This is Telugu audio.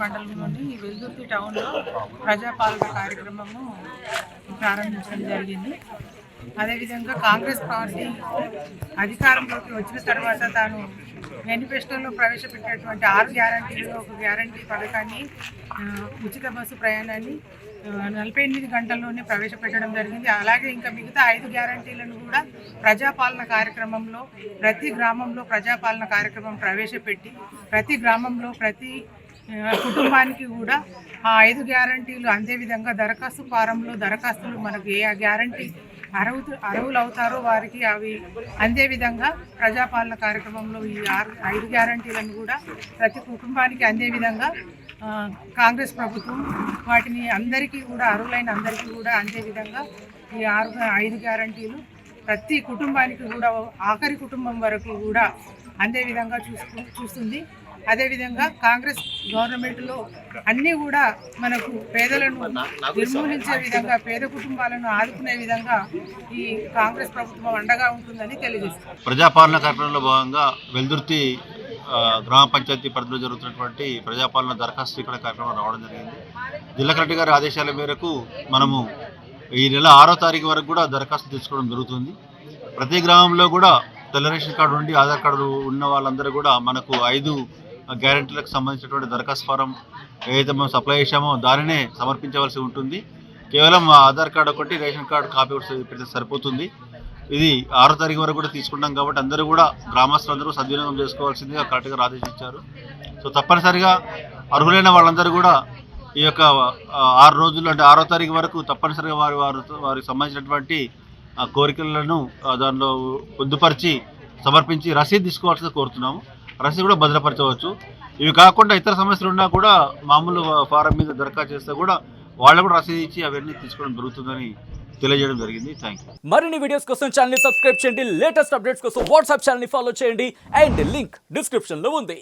మండలంలోని వెల్దుర్తి టౌన్లో ప్రజాపాలన కార్యక్రమము ప్రారంభించడం జరిగింది. అదేవిధంగా కాంగ్రెస్ పార్టీ అధికారంలోకి వచ్చిన తర్వాత తాను మేనిఫెస్టోలో ప్రవేశపెట్టినటువంటి ఆరు గ్యారంటీలో ఒక గ్యారంటీ పథకాన్ని ఉచిత బస్సు ప్రయాణాన్ని నలభై ఎనిమిది గంటల్లోనే ప్రవేశపెట్టడం జరిగింది. అలాగే ఇంకా మిగతా ఐదు గ్యారంటీలను కూడా ప్రజాపాలన కార్యక్రమంలో ప్రతి గ్రామంలో ప్రజాపాలన కార్యక్రమం ప్రవేశపెట్టి ప్రతి గ్రామంలో ప్రతి కుటుంబానికి కూడా ఆ ఐదు గ్యారంటీలు అందే విధంగా దరఖాస్తు ఫారంలో దరఖాస్తులు మనకు ఏ గ్యారంటీ అర్హు అర్హులు అవుతారో వారికి అవి అందే విధంగా ప్రజాపాలన కార్యక్రమంలో ఈ ఆరు ఐదు గ్యారంటీలను కూడా ప్రతి కుటుంబానికి అందే విధంగా కాంగ్రెస్ ప్రభుత్వం వాటిని అందరికీ కూడా అర్హులైన అందరికీ కూడా అందే విధంగా ఈ ఆరు ఐదు గ్యారంటీలు ప్రతి కుటుంబానికి కూడా ఆఖరి కుటుంబం వరకు కూడా అందే విధంగా చూస్తూ చూస్తుంది. అదేవిధంగా కాంగ్రెస్ గవర్నమెంట్లో అన్నీ కూడా మనకు పేదలను నిర్మూలించే విధంగా పేద కుటుంబాలను ఆదుకునే విధంగా ఈ కాంగ్రెస్ ప్రభుత్వం అండగా ఉంటుందని తెలియజేస్తుంది. ప్రజాపాలన కార్యక్రమంలో భాగంగా వెల్దుర్తి గ్రామ పంచాయతీ పరిధిలో జరుగుతున్నటువంటి ప్రజాపాలన దరఖాస్తు ఇక్కడ కార్యక్రమం రావడం జరిగింది. జిల్లా కలెక్టర్ గారి ఆదేశాల మేరకు మనము ఈ నెల ఆరో తారీఖు వరకు కూడా దరఖాస్తు తీసుకోవడం జరుగుతుంది. ప్రతి గ్రామంలో కూడా తెల్ల రేషన్ కార్డు ఉండి ఆధార్ కార్డు ఉన్న వాళ్ళందరూ కూడా మనకు ఐదు గ్యారెంటీలకు సంబంధించినటువంటి దరఖాస్తు ఫారం ఏదైతే మనం సప్లై చేశామో దానినే సమర్పించవలసి ఉంటుంది. కేవలం ఆ ఆధార్ కార్డు ఒకటి రేషన్ కార్డు కాపీ ఒకటి పెడితే సరిపోతుంది. ఇది ఆరో తారీఖు వరకు కూడా తీసుకుంటాం కాబట్టి అందరూ కూడా గ్రామస్తులందరూ సద్వినియోగం చేసుకోవాల్సిందిగా కరెక్ట్గా ఆదేశించారు. సో తప్పనిసరిగా అర్హులైన వాళ్ళందరూ కూడా ఈ యొక్క ఆరు రోజులు అంటే ఆరో తారీఖు వరకు తప్పనిసరిగా వారి వారు వారికి సంబంధించినటువంటి ఆ, కోరికలను దానిలో పొందుపరిచి సమర్పించి రసీదు తీసుకోవాల్సింది కోరుతున్నాము. రసీదు కూడా భద్రపరచవచ్చు. ఇవి కాకుండా ఇతర సమస్యలు ఉన్నా కూడా మామూలు ఫారం మీద దరఖాస్తు చేస్తే కూడా వాళ్ళు కూడా రసీదు ఇచ్చి అవన్నీ తీసుకోవడం జరుగుతుందని తెలియజేయడం జరిగింది. థ్యాంక్ యూ మరిన్ని వీడియోస్ కోసం ఛానల్ సబ్స్క్రైబ్ చేయండి. లేటెస్ట్ అప్డేట్స్ కోసం వాట్సాప్ ఛానల్ ఫాలో చేయండి. అండ్ లింక్ డిస్క్రిప్షన్లో ఉంది.